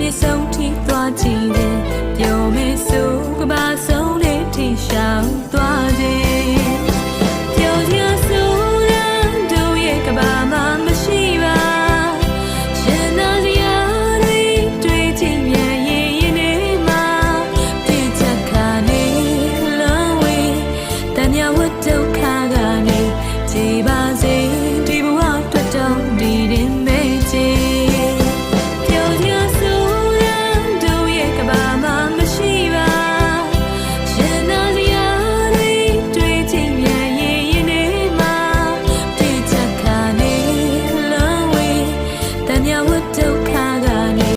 နေဆုံးထိသွားကြည့်တယ်ပြောမေဆိုကဘာဆုံးလေးထိရှောင်သွားတယ်ပြောရဆိုရန်တို့ရဲ့ကဘာမှမရှိပါရှင်နာစရာတွေတွေ့ချင်မြန်ရင်ရင်နေမှာပြစ်ချက်ခါနေလောင်းဝေးတန်ရဝတ်တို့ ဝတ်ဒုက္ခကနေ